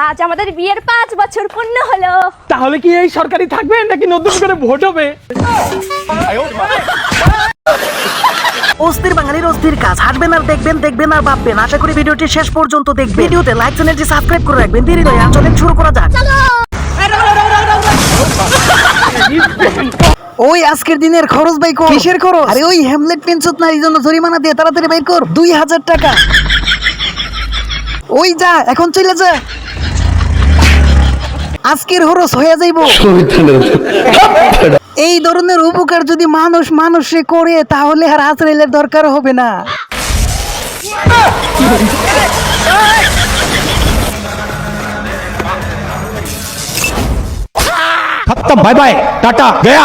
আজ আমাদের বিয়ের পাঁচ বছর পূর্ণ হলো। তাহলে কি এই সরকারি থাকবে নাকি নতুন করে ভোট হবে? অস্থির বাঙালির অস্থির কাজ। হাসবেন আর দেখবেন দেখবেন আর ভাববেন। আশা করি ভিডিওটি শেষ পর্যন্ত দেখবেন। ভিডিওতে লাইক চ্যানেলটি সাবস্ক্রাইব করে রাখবেন। দেরি নয় আর চলেন শুরু করা যাক। ওই আজকের দিনের খরচ বাই কর। কিসের খরচ? আরে ওই হ্যামলেট পেনশন না এই জন্য জরিমানা দিয়ে তাড়াতাড়ি বের কর। দুই হাজার টাকা। ওই যা এখন চলে যা। আজকের হরস হয়ে যাইব। এই ধরনের উপকার যদি মানুষ মানুষে করে তাহলে আর আজরাইলের দরকার হবে না। বাই বাই টাটা গয়া।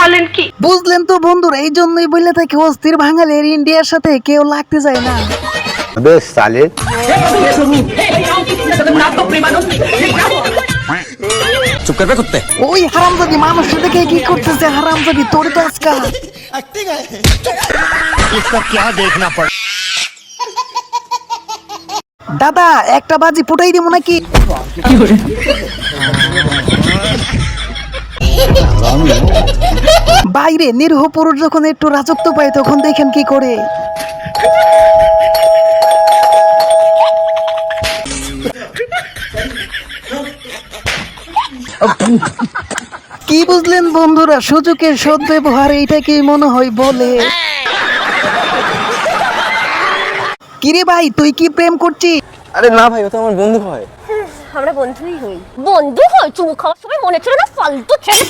टाटा गया বুঝলেন তো বন্ধুরা এই জন্যই বললে থাকে অস্থির বাঙালির ইন্ডিয়ার সাথে কেউ লাগতে যায় না अबे साले चुप कर बे कुत्ते ওই হারামজাদি মানুষ দেখে কি করতেছে হারামজাদি তোর তো আজকাল इसका क्या देखना पड़ দাদা একটা বাজি ফুটাই দিব নাকি বাইরে নিরহ পুরুষ যখন একটু রাজত্ব পায় তখন দেখেন কি করে? কি বুঝলেন বন্ধুরা সুযোগের সদ্ব্যবহার এইটাকে মনে হয় বলে? কিরে ভাই তুই কি প্রেম করছিস? আরে না ভাই ও তো আমার বন্ধু হয়। আমরা বন্ধুই হই। বন্ধু হই চুমু খাওয়ার সময় মনে ছিল না ফালতু ছেলে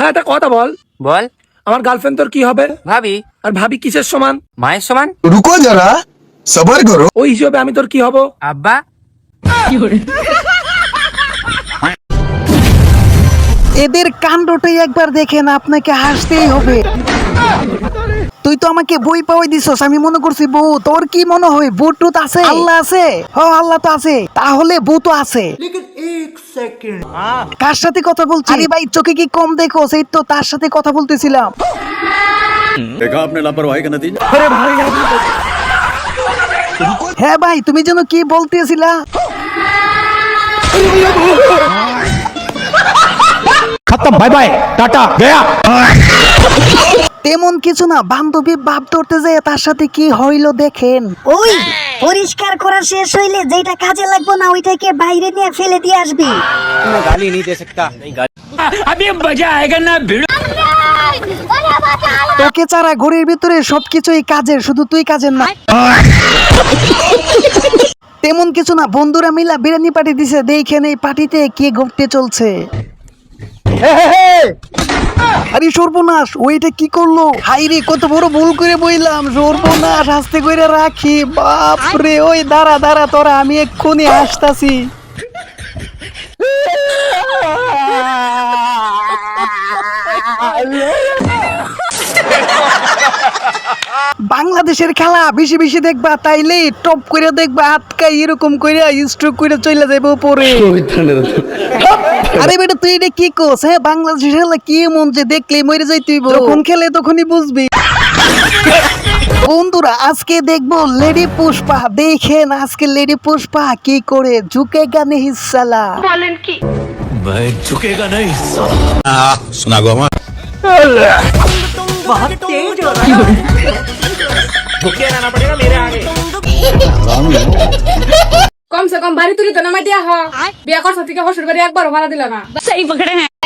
হ্যাঁ একটা কথা বল। বল। আমার গার্লফ্রেন্ড তোর কি হবে? ভাবি। আর ভাবি কিসের সমান? মায়ের সমান? রুকো যারা সবার করো ওই আমি তোর কি হব? আব্বা। এদের কাণ্ডটাই একবার দেখেন আপনাকে হাসতেই হবে। তুই তো আমাকে বই পাওয়াই দিছস আমি মনে করছি বউ তোর কি মনে হয়? বউ টুত আছে? আল্লাহ আছে। হ আল্লাহ তো আছে। তাহলে বউ তো আছে। কার সাথে কথা বলছি আরে ভাই চোখে কি কম দেখো? সেই তো তার সাথে কথা বলতেছিলাম। দেখা কেন দিন? আরে ভাই হ্যাঁ ভাই তুমি যেন কি বলতেছিলা? খতম বাই বাই টাটা গয়া। তেমন কিছু না বান্ধবী বাপ ধরতে যায় তার সাথে কি হইল দেখেন। ওই! পরিষ্কার করা শেষ হইলে যেটা কাজে লাগবো না ওইটাকে বাইরে নিয়ে ফেলে দিয়ে আসবি। গালি নি দে সকতা। আমি মজা আয়েগা না ভিড় তোকে চারা ঘড়ির ভিতরে সবকিছুই কাজের শুধু তুই কাজের না। তেমন কিছু না বন্ধুরা মিলা বিরিয়ানি পার্টি দিছে দেখে নেই পার্টিতে কে ঘটতে চলছে। আরে সর্বনাশ ওইটা কি করল? হাই রে, কত বড় ভুল করে বইলাম, সর্বনাশ, আস্তে করে রাখি। বাপ রে ওই দাঁড়া দাঁড়া, তোরা, আমি এক্ষুনি আসতাছি। বাংলাদেশের খেলা বেশি বেশি দেখবা তাইলে টপ করে দেখবা আটকা এরকম করে স্ট্রোক করে চলে যাবে উপরে। আরে বেটা তুই এটা কি কোস হ্যাঁ? বাংলাদেশের খেলা কি মন যে দেখলে মরে যাই তুই যখন খেলে তখনই বুঝবি। বন্ধুরা আজকে দেখব লেডি পুষ্পা। দেখেন আজকে লেডি পুষ্পা কি করে ঝুঁকে গানে হিসালা सुना गो हमारा কম সে কম বাড়ি তুলি তো নামাই দিয়া হ বিয়া করছো থেকে হসুর করে একবার ভাড়া দিল না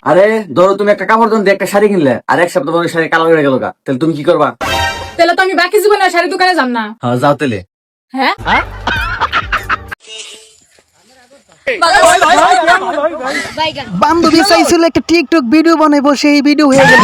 আরে ধরো তুমি একটা কাপড় তুমি একটা শাড়ি কিনলে আর এক সপ্তাহ পরে শাড়ি কালো হয়ে গেল গা তাহলে তুমি কি করবা তাহলে তো আমি বাকি জীবনে আর শাড়ি দোকানে যাম না হ্যাঁ যাও তাহলে হ্যাঁ বান্ধবী চাইছিল একটা টিকটক ভিডিও বানাবো সেই ভিডিও হয়ে গেল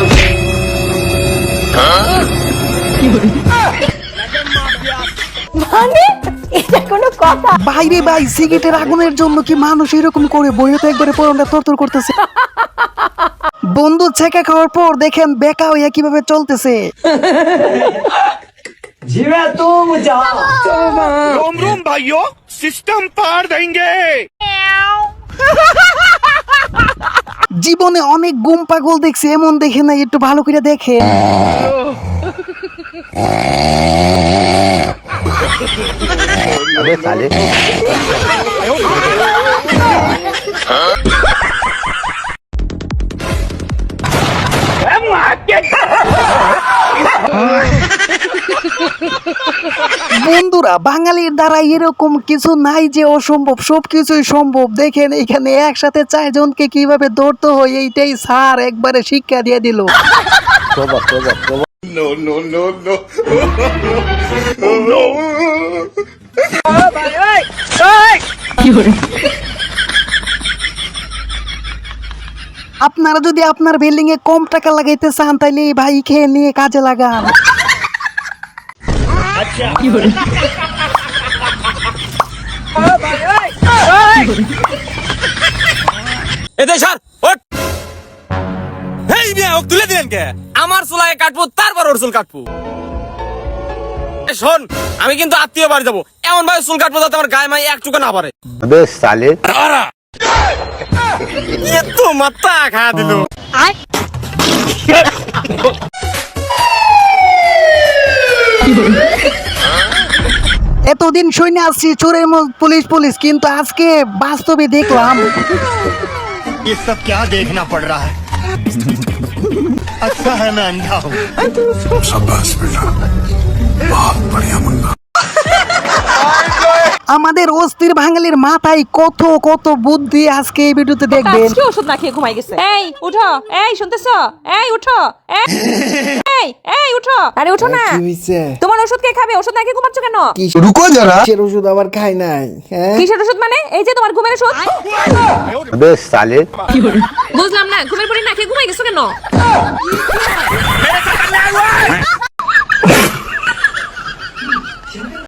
কথা। বাইরে ভাই সিগারেটের আগুনের জন্য কি মানুষ এরকম করে বইয়ে তো একবারে পরনটা তরতর করতেছে? বন্ধু ছেঁকা খাওয়ার পর দেখেন বেকা হইয়া কীভাবে চলতেছে। জিবে তুম যাও। রোম রোম ভাইও সিস্টেম পার দেंगे জীবনে অনেক গুম পাগল দেখছে এমন দেখে না একটু ভালো করে দেখে अबे साले বন্ধুরা বাঙালির দ্বারা এরকম কিছু নাই যে অসম্ভব সবকিছুই সম্ভব দেখেন এখানে একসাথে চারজনকে কিভাবে ধরতে হয় এইটাই স্যার একবারে শিক্ষা দিয়ে দিল तोबा तोबा तोबा नो नो नो नो আপনারা যদি আপনার বিল্ডিং এ কম টাকা লাগাইতে চান তাহলে এই ভাই খেয়ে নিয়ে কাজে লাগান এতে স্যার ওট এই মিয়া ওক তুলে দিলেন কে আমার চুলায় কাটবো তারপর ওর চুল কাটবো এ, শোন আমি কিন্তু আত্মীয় বাড়ি যাবো এমন ভাবে চুল কাটবো যাতে আমার গায়ে মাই এক চুকা না পারে अबे साले এত মাত্রা খা দিল এতদিন সৈন্য আসছি চোরের মতো পুলিশ পুলিশ কিন্তু আজকে বাস্তবে দেখলাম ये सब क्या देखना पड़ रहा है Atla hemen yahu. Sabah bismillah. Bahat Meryem'in আমাদের অস্থির বাঙালির মাথায় কত কত বুদ্ধি আজকে এই ভিডিওতে দেখবেন। আজকে ওষুধ না খেয়ে ঘুমাই গেছে। এই উঠো। এই শুনতেছো? এই উঠো। এই এই উঠো। আরে উঠো না। তোমার ওষুধ কে খাবে? ওষুধ না খেয়ে ঘুমাচ্ছ কেন? রুকো যারা। কিসের ওষুধ? আবার খাই নাই হ্যাঁ? কিসের ওষুধ মানে? এই যে তোমার ঘুমের ওষুধ। বেশ সালে বুঝলাম না ঘুমের পরে না খেয়ে ঘুমাই গেছো কেন?